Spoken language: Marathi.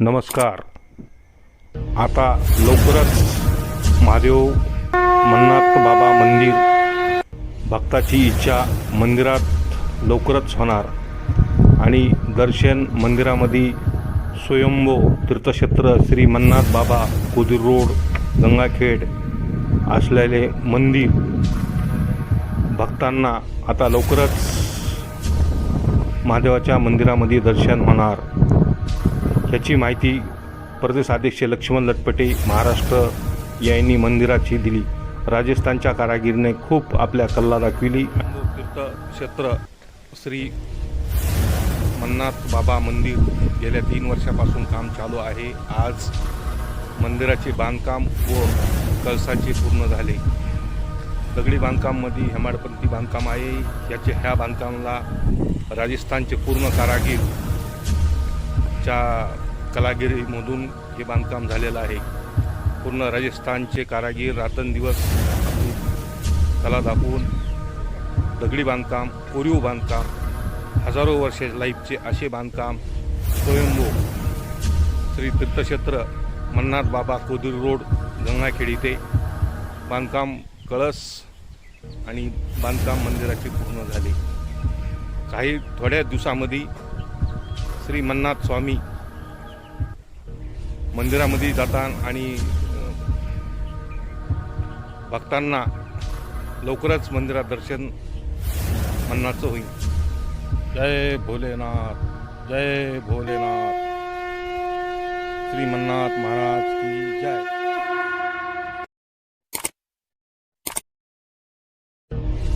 नमस्कार. आता लवकरच महादेव मन्नाथ बाबा मंदिर भक्ताची इच्छा मंदिरात लवकरच होणार आणि दर्शन मंदिरामध्ये स्वयंभो तीर्थक्षेत्र श्री मन्नाथ बाबा कुदीर रोड गंगाखेड असलेले मंदिर भक्तांना आता लवकरच महादेवाच्या मंदिरामध्ये दर्शन होणार. ह्याची माहिती प्रदेशाध्यक्ष लक्ष्मण लटपटे महाराष्ट्र यांनी मंदिराची दिली. राजस्थानच्या कारागिरीने खूप आपल्या कल्ला दाखविली तीर्थक्षेत्र श्री मन्नाथ बाबा मंदिर गेल्या तीन वर्षापासून काम चालू आहे. आज मंदिराचे बांधकाम व कळसाचे पूर्ण झाले. दगडी बांधकाममध्ये हेमाडपंथी बांधकाम आहे. याचे ह्या बांधकामाला राजस्थानचे पूर्ण कारागीर च्या कलागिरीमधून हे बांधकाम झालेलं आहे. पूर्ण राजस्थानचे कारागीर रात्रंदिवस कला दाखवून दगडी बांधकाम कोरीव बांधकाम हजारो वर्ष लाईफचे असे बांधकाम स्वयंभू श्री तीर्थक्षेत्र मन्नाथ बाबा कोदीर रोड गंगाखेड इथे बांधकाम कळस आणि बांधकाम मंदिराचे पूर्ण झाले. काही थोड्या दिवसामध्ये श्री मन्नाथ स्वामी मंदिरामध्ये जातात आणि भक्तांना लवकरच मंदिरात दर्शन मन्नाथचं होईल. जय भोलेनाथ जय भोलेनाथ. श्री मन्नाथ महाराज की जय.